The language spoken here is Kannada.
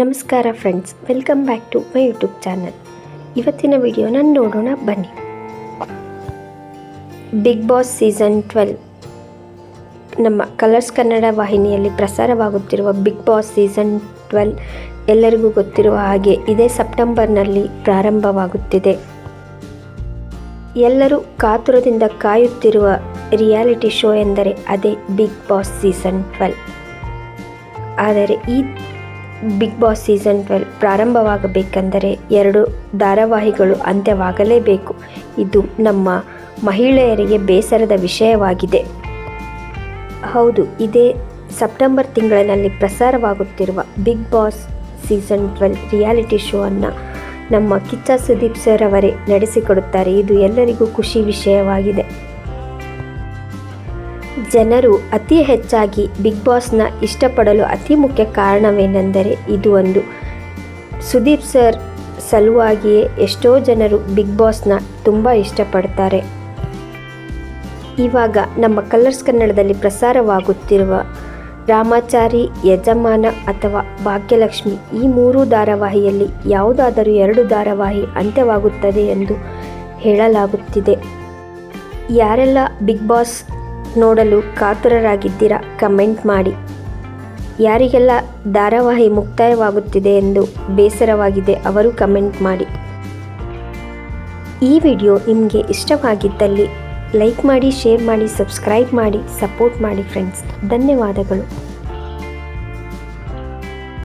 ನಮಸ್ಕಾರ friends welcome back to my YouTube channel ಇವತ್ತಿನ ವಿಡಿಯೋನ ನೋಡೋಣ ಬನ್ನಿ. ಬಿಗ್ ಬಾಸ್ ಸೀಸನ್ ಟ್ವೆಲ್ ನಮ್ಮ ಕಲರ್ಸ್ ಕನ್ನಡ ವಾಹಿನಿಯಲ್ಲಿ ಪ್ರಸಾರವಾಗುತ್ತಿರುವ ಬಿಗ್ ಬಾಸ್ ಸೀಸನ್ ಟ್ವೆಲ್ ಎಲ್ಲರಿಗೂ ಗೊತ್ತಿರುವ ಹಾಗೆ ಇದೇ ಸೆಪ್ಟೆಂಬರ್ನಲ್ಲಿ ಪ್ರಾರಂಭವಾಗುತ್ತಿದೆ. ಎಲ್ಲರೂ ಕಾತುರದಿಂದ ಕಾಯುತ್ತಿರುವ ರಿಯಾಲಿಟಿ ಶೋ ಎಂದರೆ ಅದೇ ಬಿಗ್ ಬಾಸ್ ಸೀಸನ್ ಟ್ವೆಲ್ ಆದರೆ ಈ ಬಿಗ್ ಬಾಸ್ ಸೀಸನ್ ಟ್ವೆಲ್ ಪ್ರಾರಂಭವಾಗಬೇಕೆಂದರೆ ಎರಡು ಧಾರಾವಾಹಿಗಳು ಅಂತ್ಯವಾಗಲೇಬೇಕು. ಇದು ನಮ್ಮ ಮಹಿಳೆಯರಿಗೆ ಬೇಸರದ ವಿಷಯವಾಗಿದೆ. ಹೌದು, ಇದೇ ಸೆಪ್ಟೆಂಬರ್ ತಿಂಗಳಿನಲ್ಲಿ ಪ್ರಸಾರವಾಗುತ್ತಿರುವ Bigg Boss season twelve reality show ಅನ್ನು ನಮ್ಮ ಕಿಚ್ಚ ಸುದೀಪ್ ಸರ್ ಅವರೇ ನಡೆಸಿಕೊಡುತ್ತಾರೆ. ಇದು ಎಲ್ಲರಿಗೂ ಖುಷಿ ವಿಷಯವಾಗಿದೆ. ಜನರು ಅತಿ ಹೆಚ್ಚಾಗಿ ಬಿಗ್ ಬಾಸ್ನ ಇಷ್ಟಪಡಲು ಅತಿ ಮುಖ್ಯ ಕಾರಣವೇನೆಂದರೆ ಇದು ಒಂದು. ಸುದೀಪ್ ಸರ್ ಸಲುವಾಗಿಯೇ ಎಷ್ಟೋ ಜನರು ಬಿಗ್ ಬಾಸ್ನ ತುಂಬ ಇಷ್ಟಪಡ್ತಾರೆ. ಇವಾಗ ನಮ್ಮ ಕಲರ್ಸ್ ಕನ್ನಡದಲ್ಲಿ ಪ್ರಸಾರವಾಗುತ್ತಿರುವ ರಾಮಾಚಾರಿ, ಯಜಮಾನ ಅಥವಾ ಭಾಗ್ಯಲಕ್ಷ್ಮಿ ಈ ಮೂರು ಧಾರಾವಾಹಿಯಲ್ಲಿ ಯಾವುದಾದರೂ ಎರಡು ಧಾರಾವಾಹಿ ಅಂತ್ಯವಾಗುತ್ತದೆ ಎಂದು ಹೇಳಲಾಗುತ್ತಿದೆ. ಯಾರೆಲ್ಲ ಬಿಗ್ ಬಾಸ್ ನೋಡಲು ಕಾತುರರಾಗಿದ್ದೀರಾ? ಕಮೆಂಟ್ ಮಾಡಿ. ಯಾರಿಗೆಲ್ಲ ಧಾರಾವಾಹಿ ಮುಕ್ತಾಯವಾಗುತ್ತಿದೆ ಎಂದು ಬೇಸರವಾಗಿದೆ, ಅವರು ಕಮೆಂಟ್ ಮಾಡಿ. ಈ ವಿಡಿಯೋ ನಿಮಗೆ ಇಷ್ಟವಾಗಿದ್ದಲ್ಲಿ ಲೈಕ್ ಮಾಡಿ, ಶೇರ್ ಮಾಡಿ, ಸಬ್ಸ್ಕ್ರೈಬ್ ಮಾಡಿ, ಸಪೋರ್ಟ್ ಮಾಡಿ ಫ್ರೆಂಡ್ಸ್ ಧನ್ಯವಾದಗಳು.